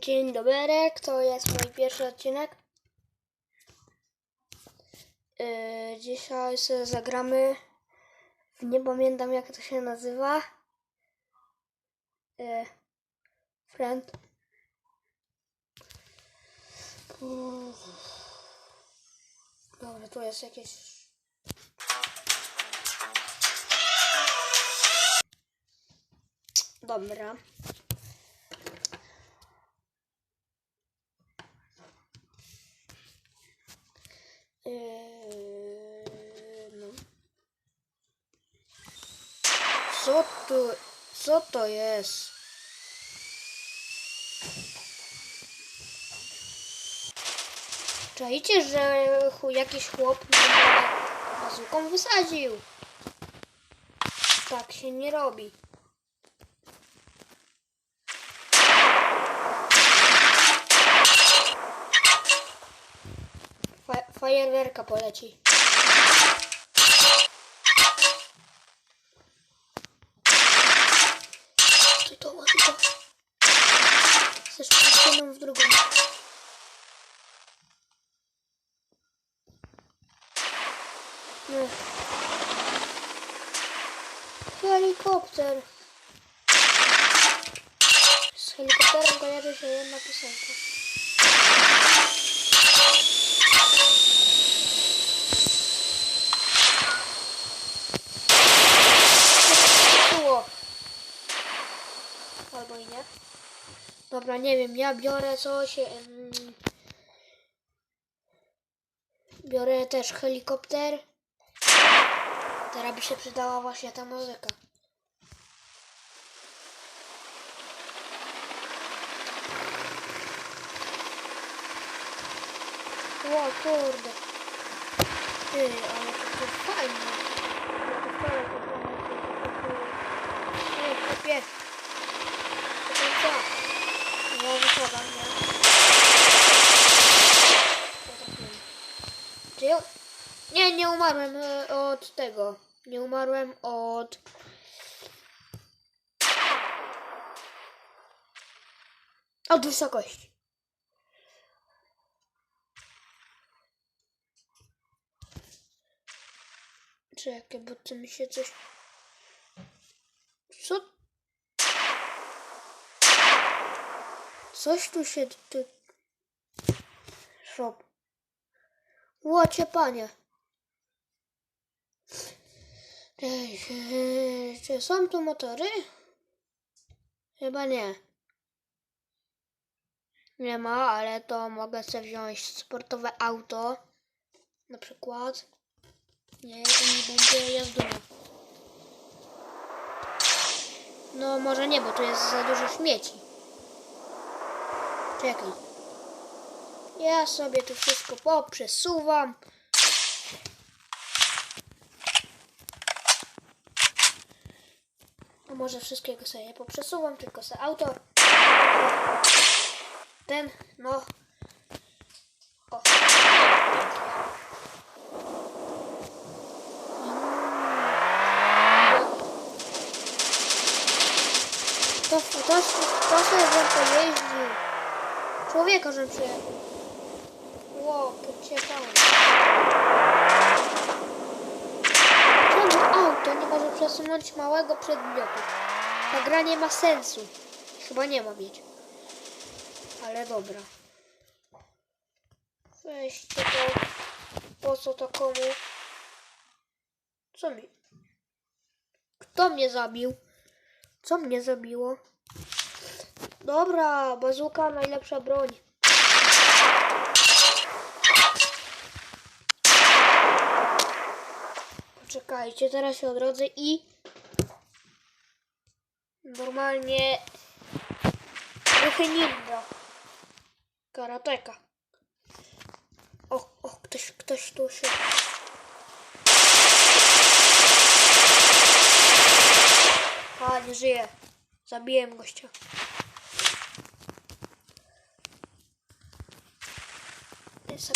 Dzień dobry, to jest mój pierwszy odcinek. Yy, dzisiaj sobie zagramy. Nie pamiętam jak to się nazywa. Yy, friend. Uff. Dobra, tu jest jakieś. Dobra. Co to, co to jest? Czajcie, że jakiś chłop mnie bazuką wysadził. Tak się nie robi. Fa- fajerwerka poleci. Ty to ładnie to. Chcesz pójść jedną w drugą. Nie. Helikopter. Z helikopterem kojarzy się jedna piosenka. Albo i nie. Dobra, nie wiem, ja biorę coś. em, biorę też helikopter. Teraz by się przydała właśnie ta muzyka. O kurde. Ty, ale to, to fajnie. To wcale to nie kupię. To co? No wychodzę, nie? Czy. Nie, nie umarłem e, od tego. Nie umarłem od... Od wysokości. Czekaj, bo tu mi się coś... Co? Coś tu się... Tu... Szop. Łocie panie. Czy są tu motory? Chyba nie. Nie ma, ale to mogę sobie wziąć sportowe auto. Na przykład. Nie, to nie będzie jazdowa. No może nie, bo tu jest za dużo śmieci. Czekaj. Ja sobie tu wszystko poprzesuwam. Może wszystkiego sobie nie poprzesuwam, tylko sobie auto. Ten, no. O. To, to, to sobie żem pojeździł. Człowieka, przyjechał. Ło, pociekałem. Auto nie może przesunąć małego przedmiotu? Ta gra nie ma sensu. Chyba nie ma mieć. Ale dobra. Weźcie to. Po co to komu? Co mi? Kto mnie zabił? Co mnie zabiło? Dobra, bazuka, najlepsza broń. Poczekajcie, teraz się odrodzę i normalnie trochę ninja. Karateka. O, o, ktoś, ktoś tu się... A, nie żyje. Zabiłem gościa. Jest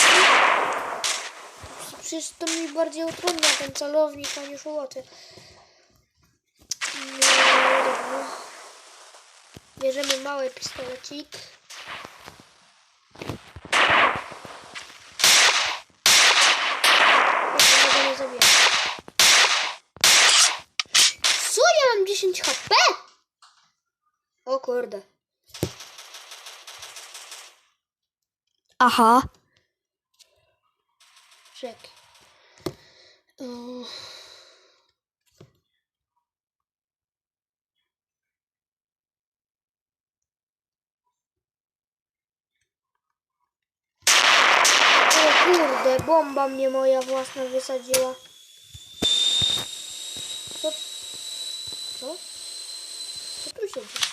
przecież to mi bardziej utrudnia ten celownik, a nie szołoty. No, dobra. Bierzemy mały pistolecik. Co ja mam 10 HP? O kurde. Aha. Kurde, bomba mnie moja własna wysadziła. Co? Co? Co tu się dzieje?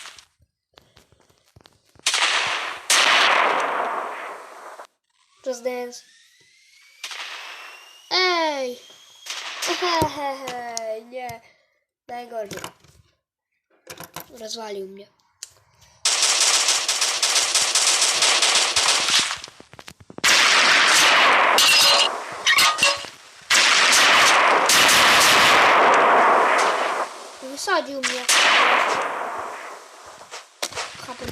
Just dance. Ej! Hehehe, nie. Najgorzej. Rozwalił mnie. Wysadził mnie. HP nie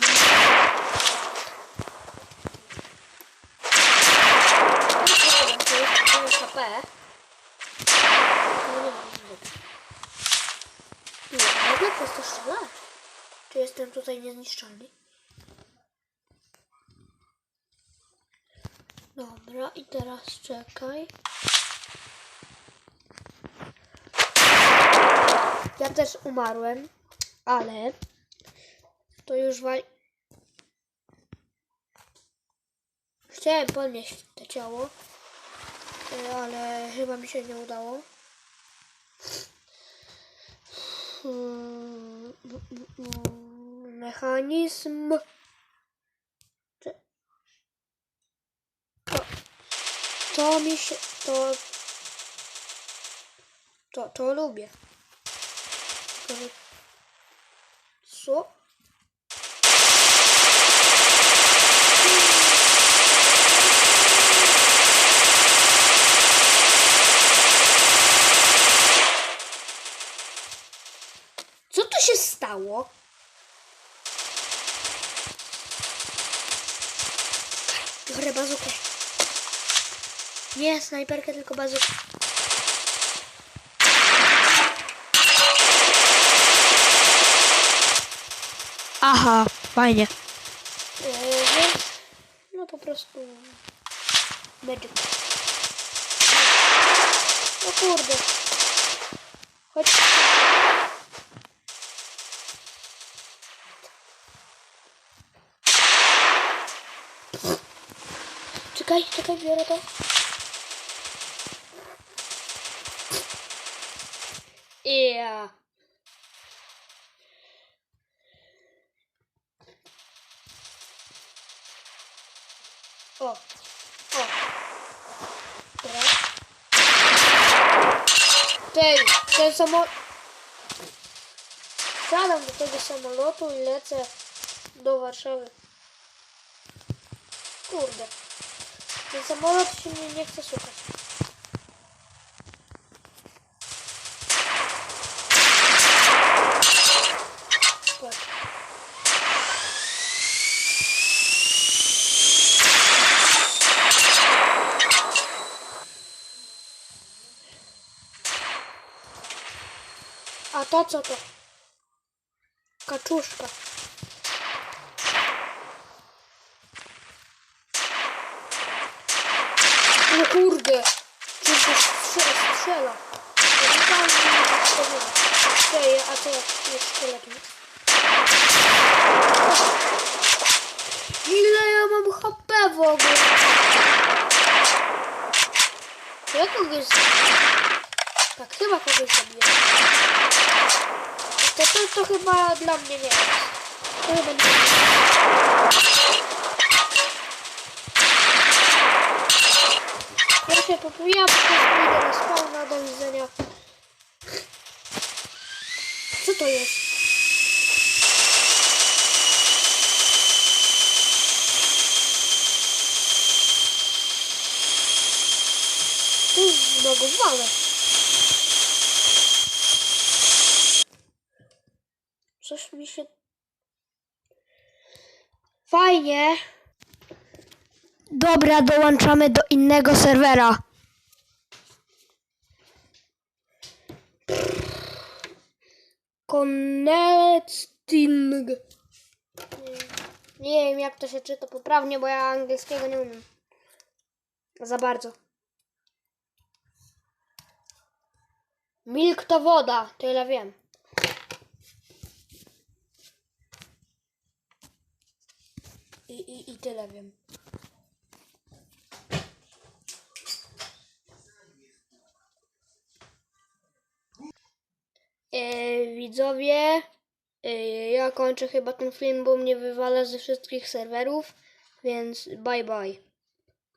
To jest 9 HP. No nie wiem, nie mogę przez to strzelać. Czy jestem tutaj niezniszczalny? Dobra, i teraz czekaj. Ja też umarłem, ale to już wali... Chciałem podnieść to ciało, e, ale chyba mi się nie udało. Hmm, mm, mm, Mechanizm. To, to mi się. To. To, to lubię. Co? Co tu się stało? Biorę bazukę. Nie snajperkę, tylko bazukę. Aha, fajnie. Więc, no po prostu... Magic. O kurde. Chodź. Czekaj, czekaj, biorę to. Yeah. O, o. Teraz. Tej, ten samolot. Wsiadam do tego samolotu i lecę do Warszawy. Kurde. Ten samolot się mnie nie chce szukać. Patrz. A No kurde! Czy to strzela? strzela. Ja że nie tak strzela. Czeje, a to jest szkielet. nie? Ile ja mam HP w ogóle? Ja kogoś Tak, chyba kogoś zabiję. To, to, to chyba dla mnie nie jest. To chyba nie jest. Się popijam, potem idę na spawna, do widzenia. Co to jest? To jest zbagowane. Coś mi się... Fajnie. Dobra, dołączamy do innego serwera. Connecting. Nie, nie wiem, jak to się czyta poprawnie, bo ja angielskiego nie umiem. Za bardzo. Milk to woda, tyle wiem. I, i, i tyle wiem. Widzowie, e, ja kończę chyba ten film, bo mnie wywala ze wszystkich serwerów, więc bye bye.